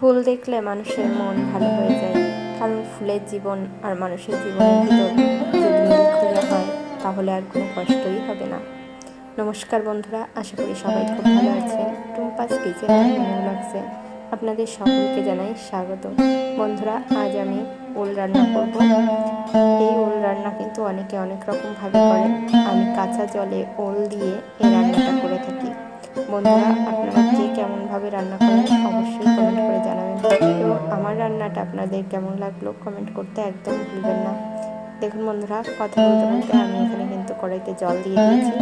ফুল দেখলে মানুষের মন ভালো হয়ে যায়। কারণ ফুলের জীবন আর মানুষের জীবনের ভিতর যদি খুঁজে হয় তাহলে আর কোনো কষ্টই হবে না। নমস্কার বন্ধুরা, আশা করি সবাই খুব ভালো আছেন। টুম্পাস কিচেন লাগছে আপনাদের সকলকে জানাই স্বাগত। বন্ধুরা, আজ আমি ওল রান্না করব। এই ওল রান্না কিন্তু অনেকে অনেক রকমভাবে করে। আমি কাঁচা জলে ওল দিয়ে এই রান্নাটা করে থাকি। বন্ধুরা, আপনারা কে কেমনভাবে রান্না করেন অবশ্যই কমেন্ট করে জানাবেন। এবং আমার রান্নাটা আপনাদের কেমন লাগল কমেন্ট করতে একদম ভুলবেন না। দেখুন বন্ধুরা, কথা বলতে বলতে আমি এখানে কিন্তু কড়াইতে জল দিয়ে দিয়েছি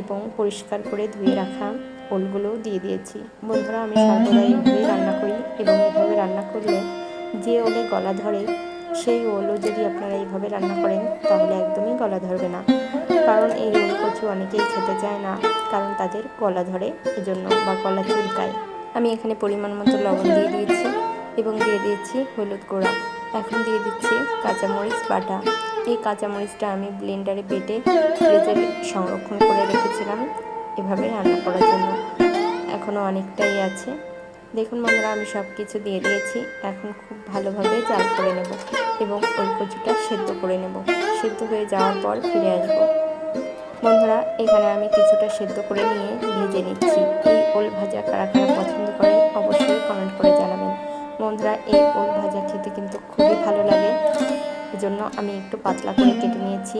এবং পরিষ্কার করে ধুয়ে রাখা ওলগুলোও দিয়ে দিয়েছি। বন্ধুরা, আমি সর্বদা এইভাবেই রান্না করি এবং এইভাবে রান্না করলে যে ওলে গলা ধরে, সেই ওলও যদি আপনারা এইভাবে রান্না করেন, তাহলে একদমই গলা ধরবে না। কারণ এই ওল কচু অনেকেই খেতে চায় না, কারণ তাদের গলা ধরে, এজন্য বা গলা চুলকায়। আমি এখানে পরিমাণ মতো লবণ দিয়ে দিয়েছি এবং দিয়ে দিয়েছি হলুদ গুঁড়া। এখন দিয়ে দিচ্ছি কাঁচামরিচ বাটা। এই কাঁচামরিচটা আমি ব্লেন্ডারে বেটে ফ্রিজে সংরক্ষণ করে রেখেছিলাম এভাবে রান্না করার জন্য। এখনও অনেকটাই আছে। দেখুন বন্ধুরা, আমি সব কিছু দিয়ে দিয়েছি। এখন খুব ভালোভাবে জাল করে নেব এবং ওই কচুটা সেদ্ধ করে নেব। সেদ্ধ হয়ে যাওয়ার পর ফিরে আসব। বন্ধুরা, এখানে আমি কিছুটা সেদ্ধ করে নিয়ে ভেজে নিচ্ছি। এই ওল ভাজা কারা কারা পছন্দ করে অবশ্যই কমেন্ট করে জানাবেন। বন্ধুরা, এই ওল ভাজা খেতে কিন্তু খুবই ভালো লাগে। এজন্য আমি একটু পাতলা করে কেটে নিয়েছি।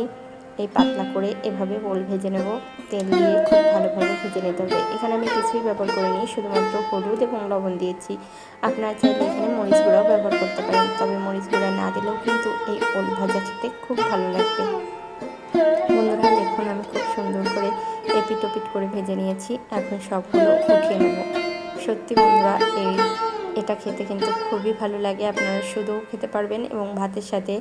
এই পাতলা করে এভাবে ওল ভেজে নেব। তেল দিয়ে খুব ভালোভাবে ভেজে নিতে হবে। এখানে আমি কিছুই ব্যবহার করিনি, শুধুমাত্র হলুদ এবং লবণ দিয়েছি। আপনারা চাইলে এখানে মরিচ গুঁড়াও ব্যবহার করতে পারেন। তবে মরিচ গুঁড়া না দিলেও কিন্তু এই ওল ভাজা খেতে খুব ভালো লাগবে। বন্ধুরা, দেখুন আমি খুব সুন্দর করে এপিট ওপিট করে ভেজে নিয়েছি। এখন সবগুলো উঠিয়ে নেব। সত্যি বন্ধুরা, এই, এটা খেতে কিন্তু খুবই ভালো লাগে। আপনারা শুধুও খেতে পারবেন এবং ভাতের সাথে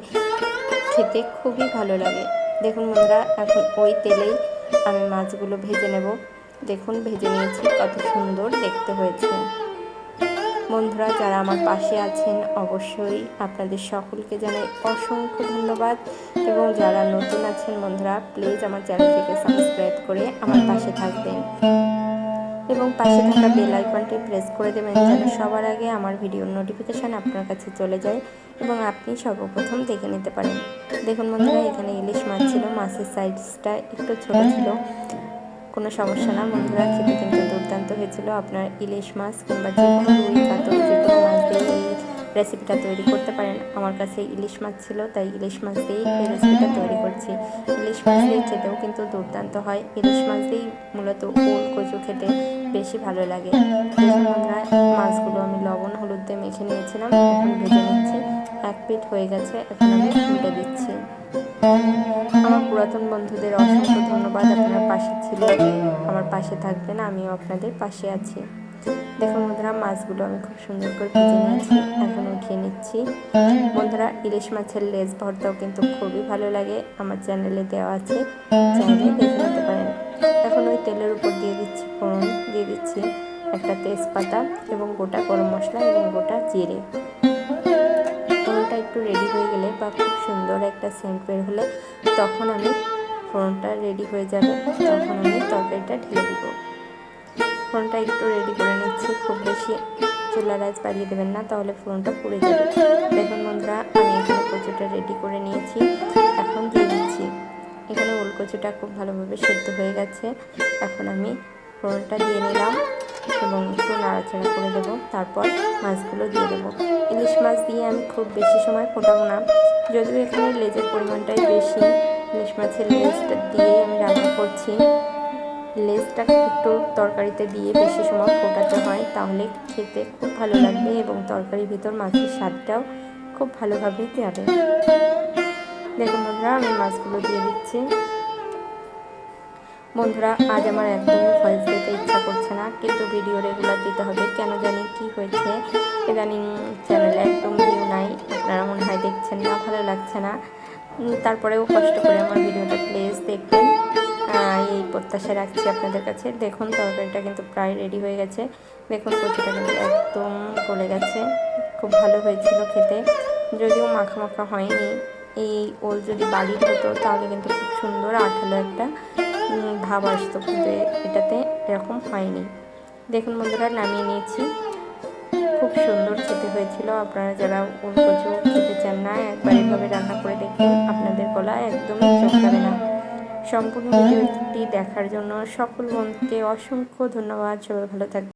খেতে খুবই ভালো লাগে। দেখুন বন্ধুরা, এখন ওই তেলেই আমি মাছগুলো ভেজে নেব। দেখুন, ভেজে নিয়েছি, কত সুন্দর দেখতে হয়েছে। বন্ধুরা, যারা আমার পাশে আছেন, অবশ্যই আপনাদের সকলকে জানাই অসংখ্য ধন্যবাদ। এবং যারা নতুন আছেন বন্ধুরা প্লিজ আমার চ্যানেলটিকে সাবস্ক্রাইব করে আমার পাশে থাকবেন। এবং পাশে থাকা বেল আইকনটি প্রেস করে দেবেন, যেন সবার আগে আমার ভিডিওর নোটিফিকেশান আপনার কাছে চলে যায় এবং আপনি সর্বপ্রথম দেখে নিতে পারেন। দেখুন বন্ধুরা, এখানে ইলিশ মাছ ছিল, মাছের সাইজটা একটু ছোট ছিল। কোনো সমস্যা না। বন্ধুরা, খেতে কিন্তু দুর্দান্ত হয়েছিল। আপনার ইলিশ মাছ কিংবা যে কোনো রুই, কাতল, যে কোনো মাছ দিয়ে রেসিপিটা তৈরি করতে পারেন। আমার কাছে ইলিশ মাছ ছিল, তাই ইলিশ মাছ দিয়েই এই রেসিপিটা তৈরি করছি। ইলিশ মাছ দিয়ে খেতেও কিন্তু দুর্দান্ত হয়। ইলিশ মাছ দিয়েই মূলত ওল, কচু খেতে বেশি ভালো লাগে। বন্ধুরা, মাছগুলো আমি লবণ, হলুদ দিয়ে মেখে নিয়েছিলাম। এখন ভেজে নিচ্ছি। এক পিঠ হয়ে গেছে। এখন আমি দিচ্ছি আমার পুরাতন বন্ধুদের অসংখ্য ধন্যবাদ আপনার পাশে ছিল। আমার পাশে থাকবেন, আমিও আপনাদের পাশে আছি। দেখুন বন্ধুরা, মাছগুলো আমি খুব সুন্দর করে ভেজে নিয়েছি, এখন উঠিয়ে নিচ্ছি। বন্ধুরা, ইলিশ মাছের লেজ ভর্তাও কিন্তু খুবই ভালো লাগে, আমার চ্যানেলে দেওয়া আছে, চাইলে দেখে নিতে পারেন। এখন ওই তেলের উপর দিয়ে দিচ্ছি ফোড়ন, দিয়ে দিচ্ছি একটা তেজপাতা এবং গোটা গরম মশলা এবং গোটা জিরে। একটু রেডি হয়ে গেলে বা খুব সুন্দর একটা সেন্ট বের হলে তখন আমি ফোড়নটা রেডি হয়ে যাবে। তখন আমি তরকারিটা ঢেলে দিব। ফোড়নটা একটু রেডি করে নিচ্ছি। খুব বেশি চুলা রাইস বাড়িয়ে দেবেন না, তাহলে ফোড়নটা পুড়ে যাবে। দেখুন বন্ধুরা, আমি এখানে কচুটা রেডি করে নিয়েছি। এখন দিয়ে দিচ্ছি। এখানে ওল কচুটা খুব ভালোভাবে সেদ্ধ হয়ে গেছে। এখন আমি ফোড়নটা দিয়ে নিলাম। এবং একটু নাড়াচাড়া করে দেবো, তারপর মাছগুলো দিয়ে দেবো। ইলিশ মাছ দিয়ে আমি খুব বেশি সময় ফোটাবো না। যদিও এখানে লেজের পরিমাণটাই বেশি, ইলিশ মাছের লেজটা দিয়ে আমি রান্না করছি। লেজটা একটু তরকারিতে দিয়ে বেশি সময় ফোটাতে হয়, তাহলে খেতে খুব ভালো লাগবে এবং তরকারির ভিতর মাছের স্বাদটাও খুব ভালোভাবে যাবে। দেখুন বন্ধুরা, আমি মাছগুলো দিয়ে দিচ্ছি। বন্ধুরা, আজ আমার একদমই ভয়েস দিতে ইচ্ছা করছে না, কিন্তু ভিডিও রেগুলার দিতে হবে। কেন জানি কি হয়েছে, ইদানিং চ্যানেলে একদম ভিউ নাই। আপনারা মনে হয় দেখছেন না, ভালো লাগছে না। তারপরেও কষ্ট করে আমার ভিডিওটা প্লিজ দেখবেন। এই প্রত্যাশা রাখছি আপনাদের কাছে। দেখুন, তরকারিটা কিন্তু প্রায় রেডি হয়ে গেছে। দেখুন, কচুটা কিন্তু একদম গলে গেছে। খুব ভালো হয়েছিল খেতে। যদিও মাখা মাখা হয়নি। এই ওল যদি বাড়ির হতো, তাহলে কিন্তু খুব সুন্দর আঠালো একটা ভাব আসতো, কিন্তু এটাতে এরকম হয়নি। দেখুন বন্ধুরা, নামিয়ে নিয়েছি। খুব সুন্দর খেতে হয়েছিল। আপনারা যারা ওল কচু খেতে চান না, একবার এভাবে রান্না করে দেখে আপনাদের গলা একদম চমকাবে না। সম্পূর্ণ ভিডিওটি দেখার জন্য সকল বন্ধুকে অসংখ্য ধন্যবাদ। সবাই ভালো থাকবে